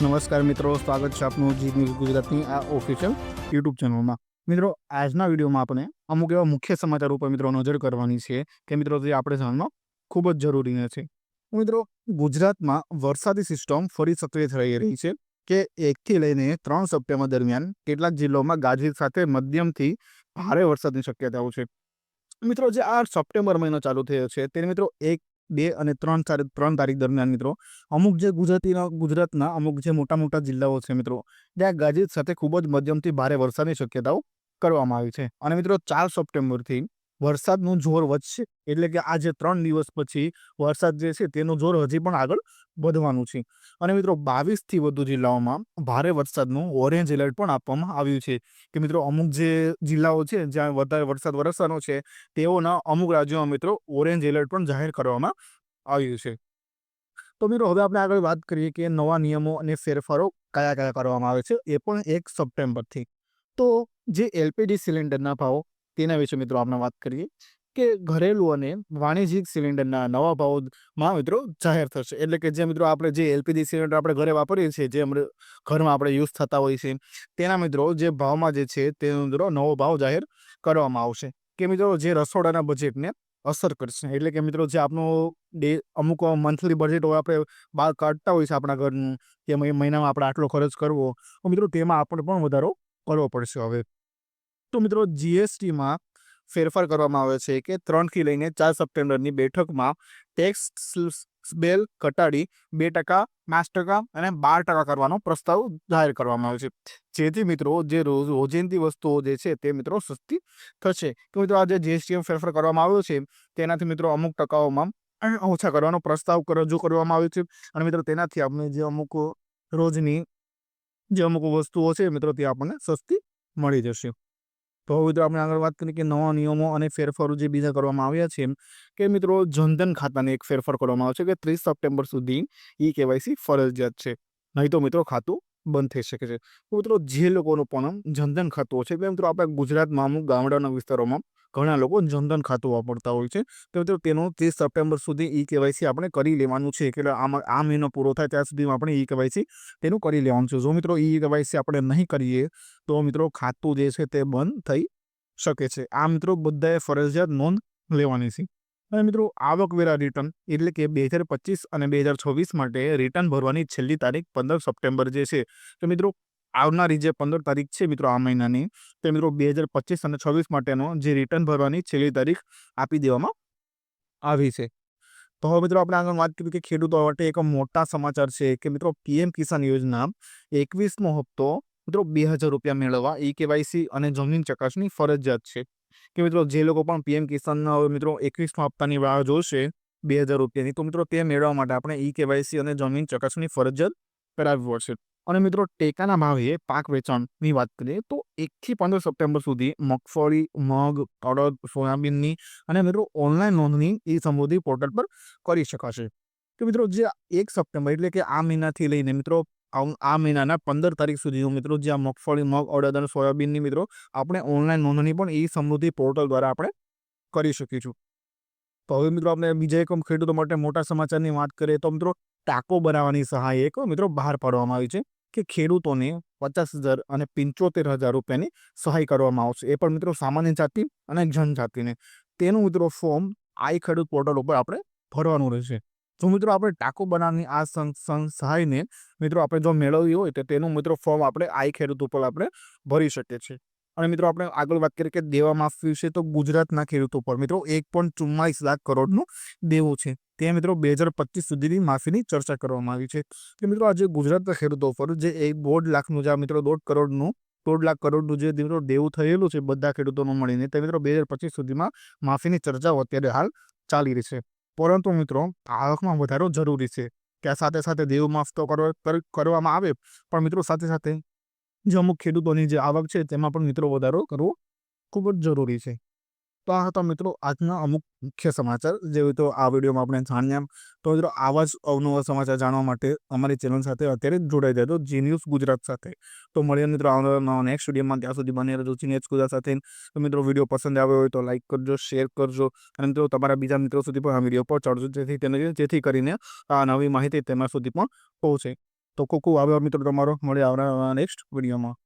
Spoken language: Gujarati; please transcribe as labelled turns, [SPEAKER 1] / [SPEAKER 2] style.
[SPEAKER 1] નમસ્કાર મિત્રો, સ્વાગત છે આપનું જી ન્યૂઝ ગુજરાતની આ ઓફિશિયલ યુટ્યુબ ચેનલમાં. મિત્રો, આજના વિડીયોમાં આપણે અમુક એવા મુખ્ય સમાચાર ઉપર મિત્રો નજર કરવાની છે કે મિત્રો, જે આપણે જાણવા ખૂબ જ જરૂરી છે. મિત્રો, ગુજરાતમાં વરસાદી સિસ્ટમ ફરી સક્રિય થઈ રહી છે કે એકથી લઈને ત્રણ સપ્ટેમ્બર દરમિયાન કેટલાક જિલ્લાઓમાં ગાજવીજ સાથે મધ્યમથી ભારે વરસાદની શક્યતાઓ છે. મિત્રો, જે આ સપ્ટેમ્બર મહિનો ચાલુ થયો છે તે મિત્રો એક બે અને ત્રણ ત્રણ તારીખ દરમિયાન મિત્રો. અમુક જે ગુજરાતીના, ગુજરાતના, અમુક જે મોટા મોટા જિલ્લાઓ છે મિત્રો ત્યાં ગાજવીજ સાથે ખૂબ જ મધ્યમથી ભારે વરસાદની શક્યતાઓ કરવામાં આવી છે. અને મિત્રો, ચાર સપ્ટેમ્બરથી વરસાદનું જોર વધશે, એટલે કે આજે ત્રણ દિવસ પછી વરસાદ જે છે તેનું જોર હજી પણ આગળ વધવાનું છે. અને મિત્રો બાવીસથી વધુ જિલ્લાઓમાં ભારે વરસાદનું ઓરેન્જ એલર્ટ પણ આપવામાં આવ્યું છે. કે મિત્રો અમુક જે જિલ્લાઓ છે જ્યાં વધારે વરસાદ વરસવાનો છે, તેઓના અમુક રાજ્યોમાં મિત્રો ઓરેન્જ એલર્ટ પણ જાહેર કરવામાં આવ્યું છે. તો મિત્રો હવે આપણે આગળ વાત કરીએ કે નવા નિયમો અને ફેરફારો કયા કયા કરવામાં આવે છે એ પણ એક સપ્ટેમ્બરથી. તો જે એલપીજી સિલિન્ડરના ભાવ તેના વિશે મિત્રો આપણે વાત કરીએ કે ઘરેલું અને વાણિજ્યિક સિલિન્ડરના નવા ભાવમાં મિત્રો જાહેર થશે. એટલે કે જે મિત્રો આપણે જે એલપીજી સિલિન્ડર આપણે ઘરે વાપરીએ છીએ, જે ઘરમાં આપણે યુઝ થતા હોય છે, તેના મિત્રો જે ભાવમાં જે છે તેનો મિત્રો નવો ભાવ જાહેર કરવામાં આવશે કે મિત્રો જે રસોડાના બજેટને અસર કરશે. એટલે કે મિત્રો જે આપણો ડે અમુક મંથલી બજેટ હોય આપણે બહાર કાઢતા હોય છે આપણા ઘરનું, કે મહિ- મહિનામાં આપણે આટલો ખર્ચ કરવો મિત્રો તેમાં આપણે પણ વધારો કરવો પડશે હવે. તો મિત્રો જીએસટીમાં ફેરફાર કરવામાં આવે છે કે ત્રણથી લઈને ચાર સપ્ટેમ્બરની બેઠકમાં ટેક્સ બેલ ઘટાડી બે ટકા, પાંચ ટકા અને બાર ટકા કરવાનો પ્રસ્તાવ જાહેર કરવામાં આવ્યો છે. જેથી મિત્રો જે રોજ, રોજિંદી વસ્તુઓ જે છે તે મિત્રો સસ્તી થશે. તો મિત્રો આ જે જીએસટીમાં ફેરફાર કરવામાં આવ્યો છે, તેનાથી મિત્રો અમુક ટકાઓમાં ઓછા કરવાનો પ્રસ્તાવ રજૂ કરવામાં આવ્યો છે. અને મિત્રો તેનાથી આપણે જે અમુક રોજની જે અમુક વસ્તુઓ છે મિત્રો તે આપણને સસ્તી મળી જશે. તો હવે મિત્રો આપણે આગળ વાત કરીએ કે નવા નિયમો અને ફેરફારો જે બીજા કરવામાં આવ્યા છે કે મિત્રો જનધન ખાતાને એક ફેરફાર કરવામાં આવ્યો છે કે ત્રીસ સપ્ટેમ્બર સુધી ઈ કેવાયસી ફરજિયાત છે. નહીં તો મિત્રો ખાતું બંધ થઈ શકે છે. મિત્રો જે લોકોનું પણ જનધન ખાતું છે મિત્રો આપણે ગુજરાતમાં અમુક ગામડાના વિસ્તારોમાં ઘણા લોકો જનધન ખાતું વાપરતા હોય છે. તો તેનું ત્રીસ સપ્ટેમ્બર સુધી ઈ કેવાયસી આપણે કરી લેવાનું છે. કે આમાં, આ મહિનો પૂરો થાય ત્યાં સુધીમાં આપણે ઈ કેવાયસી તેનું કરી લેવાનું છે. જો મિત્રો ઈ કેવાયસી આપણે નહીં કરીએ, તો મિત્રો ખાતું જે છે તે બંધ થઈ શકે છે. આ મિત્રો બધાએ ફરજિયાત નોંધ લેવાની છે. અને મિત્રો આવકવેરા રિટર્ન એટલે કે બે હજાર પચીસ અને બે હજાર છવ્વીસ માટે રિટર્ન ભરવાની છેલ્લી તારીખ પંદર સપ્ટેમ્બર જે છે. તો મિત્રો આવનારી જે પંદર તારીખ છે મિત્રો આ મહિનાની, તે મિત્રો બે હજાર પચીસ અને છવ્વીસ માટેનો જે રિટર્ન ભરવાની છેલ્લી તારીખ આપી દેવામાં આવી છે. તો હવે મિત્રો આપણે આગળ વાત કરીએ કે ખેડૂતો માટે એક મોટા સમાચાર છે કે મિત્રો પીએમ કિસાન યોજના એકવીસમો હપ્તો મિત્રો બે હજાર રૂપિયા મેળવવા, ઈ કેવાયસી અને જમીન ચકાસણી ફરજિયાત છે. કે મિત્રો જે લોકો પણ પીએમ કિસાનના હવે મિત્રો એકવીસમા હપ્તાની રાહ જોશે બે હજાર રૂપિયાની, તો મિત્રો તે મેળવવા માટે આપણે ઈ કેવાયસી અને જમીન ચકાસણી ફરજિયાત કરાવવી પડશે. અને મિત્રો ટેકાના ભાવે પાક વેચાણની વાત કરીએ તો એકથી પંદર સપ્ટેમ્બર સુધી મગફળી, મગ અડદ સોયાબીનની અને મિત્રો ઓનલાઈન નોંધણી એ સંબોધી પોર્ટલ પર કરી શકાશે. તો મિત્રો જે એક સપ્ટેમ્બર એટલે કે આ મહિનાથી લઈને મિત્રો આ મહિનાના પંદર તારીખ સુધી મિત્રો જે આ મગફળી, મગ, અડદ અને સોયાબીનની મિત્રો આપણે ઓનલાઈન નોંધણી પણ એ સમૃદ્ધિ પોર્ટલ દ્વારા આપણે કરી શકીશું. તો હવે મિત્રો આપણે બીજા એક ખેડૂતો માટે મોટા સમાચારની વાત કરીએ તો મિત્રો ટાંકો બનાવવાની સહાય એક મિત્રો બહાર પાડવામાં આવી છે. કે ખેડૂતોને પચાસ હજાર અને પંચોતેર હજાર રૂપિયાની સહાય કરવામાં આવશે. એ પણ મિત્રો સામાન્ય જાતિ અને જનજાતિને. તેનું મિત્રો ફોર્મ આઈ ખેડૂત પોર્ટલ ઉપર આપણે ભરવાનું રહેશે. જો મિત્રો આપણે ટાંકો બનાવવાની આ સહાયને મિત્રો આપણે જો મેળવવી હોય તો તેનું મિત્રો ફોર્મ આપણે આઈ ખેડૂત ઉપર આપણે ભરી શકીએ છીએ. અને મિત્રો આપણે આગળ વાત કરીએ કે દેવા માફી વિશે તો ગુજરાતના ખેડૂતો પર મિત્રો એક પોઈન્ટ ચુમ્માલીસ લાખ કરોડનું દેવું છે. તે મિત્રો બે હજાર પચીસ સુધીની માફીની ચર્ચા કરવામાં આવી છે. કે મિત્રો આજે ગુજરાતના ખેડૂતો પર જે એક દોઢ લાખનું જે મિત્રો દોઢ કરોડનું, દોઢ લાખ કરોડનું જે મિત્રો દેવું થયેલું છે બધા ખેડૂતોનું મળીને, તે મિત્રો બે હજાર પચીસ સુધીમાં માફીની ચર્ચાઓ અત્યારે હાલ ચાલી રહી છે. પરંતુ મિત્રો આવકમાં વધારો જરૂરી છે. કે સાથે સાથે દેવ માફ તો કરવા કરવામાં આવે, પણ મિત્રો સાથે સાથે જે અમુક ખેડૂતોની જે આવક છે તેમાં પણ મિત્રો વધારો કરવો ખૂબ જ જરૂરી છે. તો આ હતા મિત્રો આજના અમુક મુખ્ય સમાચાર. જે તો આ વિડીયોમાં આપણે જાણ્યા તો મિત્રો આવા જ અવનવા સમાચાર જાણવા માટે અમારી ચેનલ સાથે અત્યારે જ જોડાઈ તો જી ન્યૂઝ ગુજરાત સાથે. તો મળીએ મિત્રો આવનારા નેક્સ્ટ વિડીયોમાં. ત્યાં સુધી બની રહેજો જી ન્યૂઝ ગુજરાત સાથે. તો મિત્રો વીડિયો પસંદ આવ્યો હોય તો લાઈક કરજો શેર કરજો. અને મિત્રો તમારા બીજા મિત્રો સુધી પણ આ વીડિયો પહોંચાડજો. જેથી તેને જેથી કરીને આ નવી માહિતી તેના સુધી પણ પહોંચે. તો કોકો આવ્યો મિત્રો તમારો. મળે આવનારા નેક્સ્ટ વિડીયોમાં